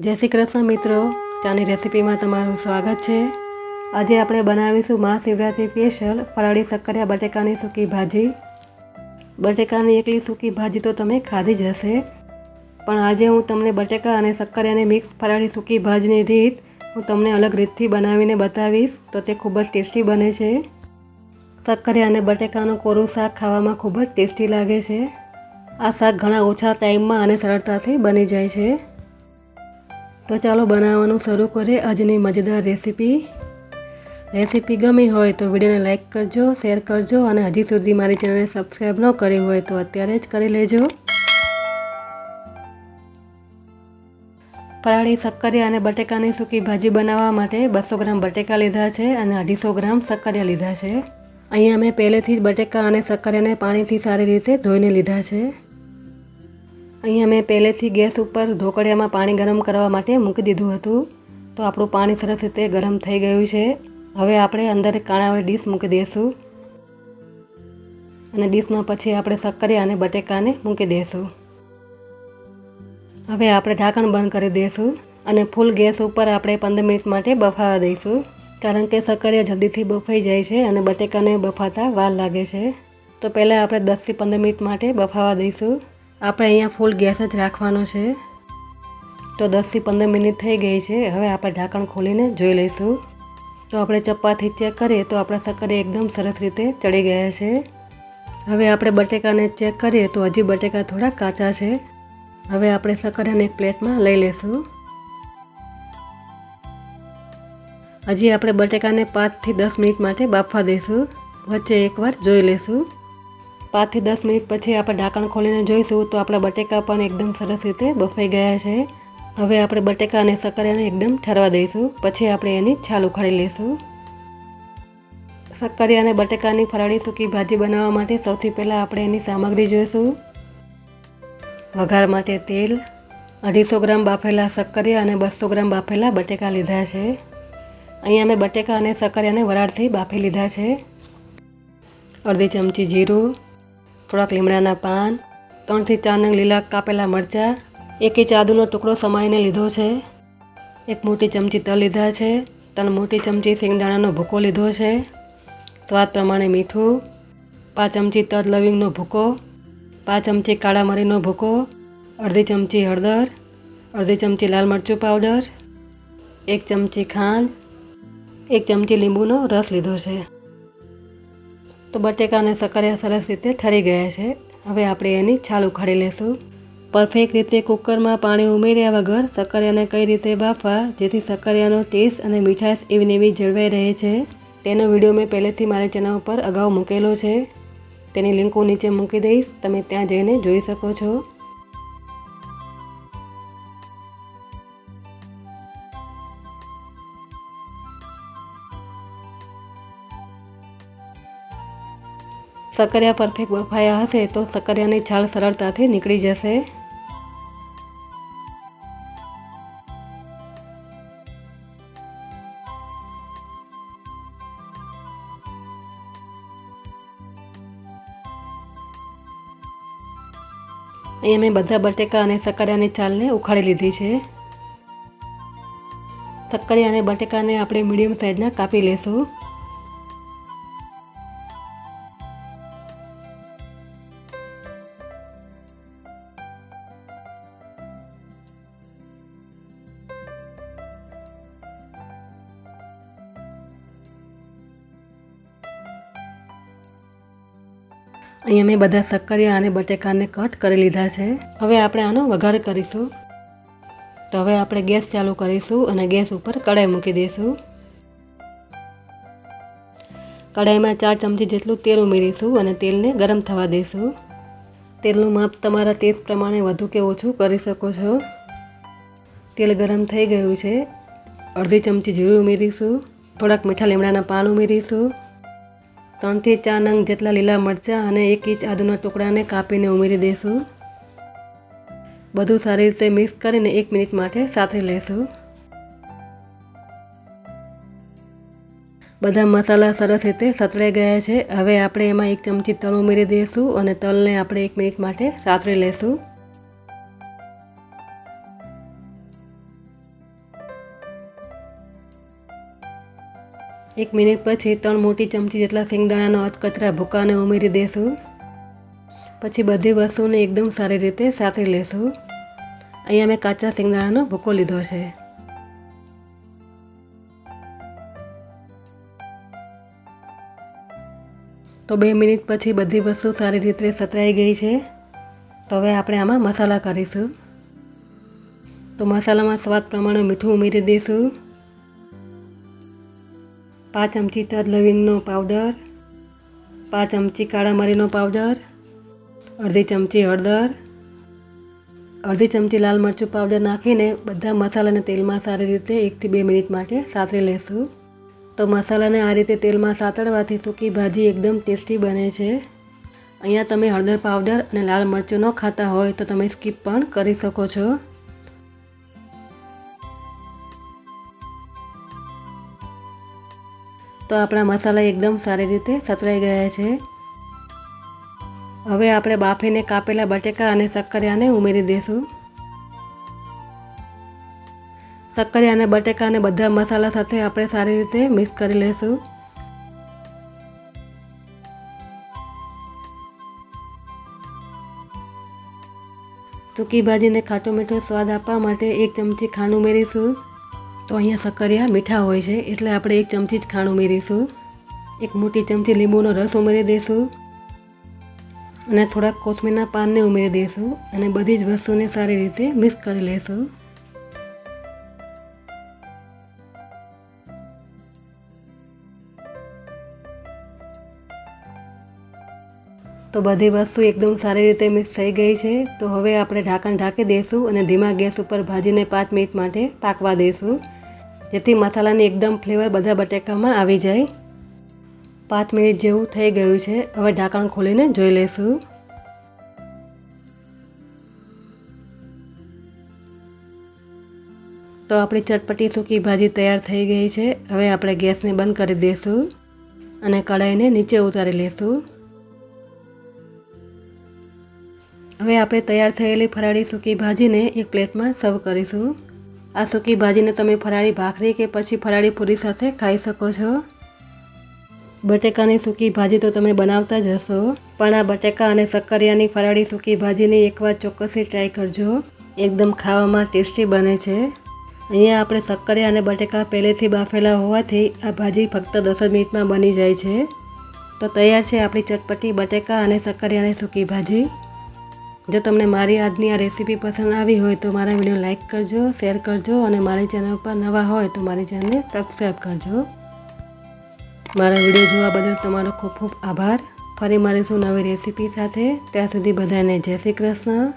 જય શ્રી કૃષ્ણ મિત્રો. ચાની રેસીપીમાં તમારું સ્વાગત છે. આજે આપણે બનાવીશું મહાશિવરાત્રિ સ્પેશિયલ ફરાળી શક્કરિયા બટેકાની સૂકી ભાજી. બટેકાની એકલી સૂકી ભાજી તો તમે ખાધી જ હશે. પણ આજે હું તમને બટેકા અને શક્કરિયાની મિક્સ ફરાળી સૂકી ભાજીની રીત હું તમને અલગ રીતથી બનાવીને બતાવીશ તો તે ખૂબ જ ટેસ્ટી બને છે. શક્કરિયા અને બટેકાનું કોરું શાક ખાવામાં ખૂબ જ ટેસ્ટી લાગે છે. આ શાક ઘણા ઓછા ટાઈમમાં અને સરળતાથી બની જાય છે. તો ચાલો બનાવવાનું શરૂ કરીએ આજની મજેદાર રેસીપી. રેસીપી ગમી હોય તો વિડીયોને લાઇક કરજો, શેર કરજો અને હજી સુધી મારી ચેનલને સબસ્ક્રાઈબ ન કરી હોય તો અત્યારે જ કરી લેજો. પરાળી સક્કરિયા અને બટેકાની સૂકી ભાજી બનાવવા માટે બસો ગ્રામ બટેકા લીધા છે અને અઢીસો ગ્રામ શક્કરિયા લીધા છે. અહીંયા મેં પહેલેથી જ બટેકા અને શક્કરિયાને પાણીથી સારી રીતે ધોઈને લીધા છે. અહીંયા મેં પહેલેથી ગેસ ઉપર ઢોકળિયામાં પાણી ગરમ કરવા માટે મૂકી દીધું હતું. તો આપણું પાણી સરસ રીતે ગરમ થઈ ગયું છે. હવે આપણે અંદર કાણાવાળી ડીશ મૂકી દઈશું અને ડીશમાં પછી આપણે સક્કરિયા અને બટેકાને મૂકી દઈશું હવે આપણે ઢાંકણ બંધ કરી દઈશું અને ફૂલ ગેસ ઉપર આપણે પંદર મિનિટ માટે બફાવા દઈશું. કારણ કે સક્કરિયા જલ્દીથી બફાઈ જાય છે અને બટેકાને બફાતા વાર લાગે છે. તો પહેલાં આપણે દસથી પંદર મિનિટ માટે બફાવા દઈશું. આપણે અહીંયા ફૂલ ગેસ જ રાખવાનો છે. તો દસથી પંદર મિનિટ થઈ ગઈ છે. હવે આપણે ઢાંકણ ખોલીને જોઈ લઈશું. તો આપણે ચપ્પાથી ચેક કરીએ તો આપણા શક્કરે એકદમ સરસ રીતે ચડી ગયા છે. હવે આપણે બટેકાને ચેક કરીએ તો હજી બટેકા થોડા કાચા છે. હવે આપણે શક્કરિયાને એક પ્લેટમાં લઈ લઈશું. હજી આપણે બટેકાને પાંચથી દસ મિનિટ માટે બાફવા દઈશું. વચ્ચે એકવાર જોઈ લઈશું. પાંચથી દસ મિનિટ પછી આપણે ઢાંકણ ખોલીને જોઈશું તો આપણા બટેકા પણ એકદમ સરસ રીતે બફાઈ ગયા છે. હવે આપણે બટેકા અને શક્કરિયાને એકદમ ઠરવા દઈશું. પછી આપણે એની છાલ ઉખાડી લઈશું. સક્કરિયા અને બટેકાની ફરાળી સૂકી ભાજી બનાવવા માટે સૌથી પહેલાં આપણે એની સામગ્રી જોઈશું. વઘાર માટે તેલ, અઢીસો ગ્રામ બાફેલા સક્કરિયા અને બસો ગ્રામ બાફેલા બટેકા લીધા છે. અહીંયા મેં બટેકા અને શક્કરિયાને વરાળથી બાફી લીધા છે. અડધી ચમચી જીરું થોડાક લીમડાના પાન, ત્રણથી ચાર નંગ લીલા કાપેલા મરચાં, એક ઇંચ આદુનો ટુકડો સમાઈને લીધો છે. એક મોટી ચમચી તલ લીધા છે, ત્રણ મોટી ચમચી શિંગદાણાનો ભૂકો લીધો છે. સ્વાદ પ્રમાણે મીઠું, પાંચ ચમચી તજ લવિંગનો ભૂકો, પાંચ ચમચી કાળા મરીનો ભૂકો, અડધી ચમચી હળદર, અડધી ચમચી લાલ મરચું પાવડર, એક ચમચી ખાંડ, એક ચમચી લીંબુનો રસ લીધો છે. તો બટેકા અને સકરિયા સરસ રીતે ઠરી ગયા છે. હવે આપણે એની છાલ ઉખાડી લઈશું પરફેક્ટ રીતે કુકરમાં પાણી ઉમેર્યા વગર સકરિયાને કઈ રીતે બાફવા, જેથી શક્કરિયાનો ટેસ્ટ અને મીઠાશ એવી એવી જળવાઈ રહે છે, તેનો વીડિયો મેં પહેલેથી મારી ચેનલ ઉપર અગાઉ મૂકેલો છે. તેની લિંક હું નીચે મૂકી દઈશ. તમે ત્યાં જઈને જોઈ શકો છો. શક્કરિયા પરફેક્ટ બફાયા હશે તો સકરિયાની છાલ સરળતાથી નીકળી જશે. અહીંયા મેં બધા બટેકા અને સકરિયાની છાલને ઉખાડી લીધી છે. શક્કરિયા અને બટેકાને આપણે મીડિયમ સાઇઝના કાપી લેશું. અહીંયા મેં બધા શક્કરિયા અને બટેકાને કટ કરી લીધા છે. હવે આપણે આનો વઘાર કરીશું. તો હવે આપણે ગેસ ચાલુ કરીશું અને ગેસ ઉપર કઢાઈ મૂકી દઈશું. કઢાઈમાં ચાર ચમચી જેટલું તેલ ઉમેરીશું અને તેલને ગરમ થવા દઈશું. તેલનું માપ તમારા ટેસ્ટ પ્રમાણે વધુ કે ઓછું કરી શકો છો. તેલ ગરમ થઈ ગયું છે. અડધી ચમચી જીરું ઉમેરીશું. થોડાક મીઠા લીમડાના પાન ઉમેરીશું. ત્રણથી ચાર નંગ જેટલા લીલા મરચાં અને એક ઇંચ આદુના ટુકડાને કાપીને ઉમેરી દઈશું બધું સારી રીતે મિક્સ કરીને એક મિનિટ માટે સાતરી લઈશું બધા મસાલા સરસ રીતે સતળાઈ ગયા છે. હવે આપણે એમાં એક ચમચી તલ ઉમેરી દઈશું અને તલને આપણે એક મિનિટ માટે સાતરી લઈશું એક મિનિટ પછી ત્રણ મોટી ચમચી જેટલા શેંગદાણાનો અચકચરા ભૂકાને ઉમેરી દઈશું પછી બધી વસ્તુને એકદમ સારી રીતે સાતરી લેશું. અહીંયા મેં કાચા શેંગદાણાનો ભૂકો લીધો છે. તો બે મિનિટ પછી બધી વસ્તુ સારી રીતે સતરાઈ ગઈ છે. તો હવે આપણે આમાં મસાલા કરીશું. તો મસાલામાં સ્વાદ પ્રમાણે મીઠું ઉમેરી દઈશું પાંચ ચમચી તજ લવિંગનો પાવડર પાંચ ચમચી કાળા મરીનો પાવડર, અડધી ચમચી હળદર, અડધી ચમચી લાલ મરચું પાવડર નાખીને બધા મસાલાને તેલમાં સારી રીતે એકથી બે મિનિટ માટે સાતરી લેશું. તો મસાલાને આ રીતે તેલમાં સાતળવાથી સૂકી ભાજી એકદમ ટેસ્ટી બને છે. અહીંયા તમે હળદર પાવડર અને લાલ મરચું ન ખાતા હોય તો તમે સ્કીપ પણ કરી શકો છો. તો આપણા મસાલા એકદમ સારી રીતે સતરાઈ ગયા છે. હવે આપણે બાફીને કાપેલા બટેકા અને સક્કરિયાને ઉમેરી દઈશું સક્કરિયા અને બટેકા અને બધા મસાલા સાથે આપણે સારી રીતે મિક્સ કરી લઈશું સૂકી ભાજીને ખાટો મીઠો સ્વાદ આપવા માટે એક ચમચી ખાંડ ઉમેરીશું. તો અહીંયા શક્કરિયા મીઠા હોય છે, એટલે આપણે એક ચમચી જ ખાંડ ઉમેરીશું. એક મોટી ચમચી લીંબુનો રસ ઉમેરી દઈશું. અને થોડાક કોથમીરના પાનને ઉમેરી દઈશું અને બધી જ વસ્તુને સારી રીતે મિક્સ કરી લઈશું. તો બધી વસ્તુ એકદમ સારી રીતે મિક્સ થઈ ગઈ છે, તો હવે આપણે ઢાંકણ ઢાંકી દઈશું અને ધીમા ગેસ ઉપર ભાજીને પાંચ મિનિટ માટે પાકવા દઈશું. જેથી મસાલાની એકદમ ફ્લેવર બધા બટેકામાં આવી જાય. પાંચ મિનિટ જેવું થઈ ગયું છે. હવે ઢાંકણ ખોલીને જોઈ લઈશું. તો આપણી ચટપટી સૂકી ભાજી તૈયાર થઈ ગઈ છે. હવે આપણે ગેસને બંધ કરી દઈશું અને કઢાઈને નીચે ઉતારી લઈશું. હવે આપણે તૈયાર થયેલી ફરાળી સૂકી ભાજીને એક પ્લેટમાં સર્વ કરીશું. આ સૂકી ભાજીને તમે ફરાળી ભાખરી કે પછી ફરાળી પૂરી સાથે ખાઈ શકો છો. બટેકાની સૂકી ભાજી તો તમે બનાવતા જ હશો, પણ આ બટેકા અને શક્કરિયાની ફરાળી સૂકી ભાજીની એકવાર ચોક્કસથી ટ્રાય કરજો. એકદમ ખાવામાં ટેસ્ટી બને છે. અહીંયા આપણે શક્કરિયા અને બટેકા પહેલેથી બાફેલા હોવાથી આ ભાજી ફક્ત દસ જ મિનિટમાં બની જાય છે. તો તૈયાર છે આપણી ચટપટી બટેકા અને શક્કરિયાની સૂકી ભાજી. જો તમને મારી આજની આ રેસીપી પસંદ આવી હોય તો મારા વીડિયો લાઇક કરજો, શેર કરજો અને મારી ચેનલ પર નવા હોય તો મારી ચેનલને સબસ્ક્રાઈબ કરજો. મારા વીડિયો જોવા બદલ તમારો ખૂબ ખૂબ આભાર. ફરી મળીશું નવી રેસીપી સાથે. ત્યાં સુધી બધાને જય શ્રી કૃષ્ણ.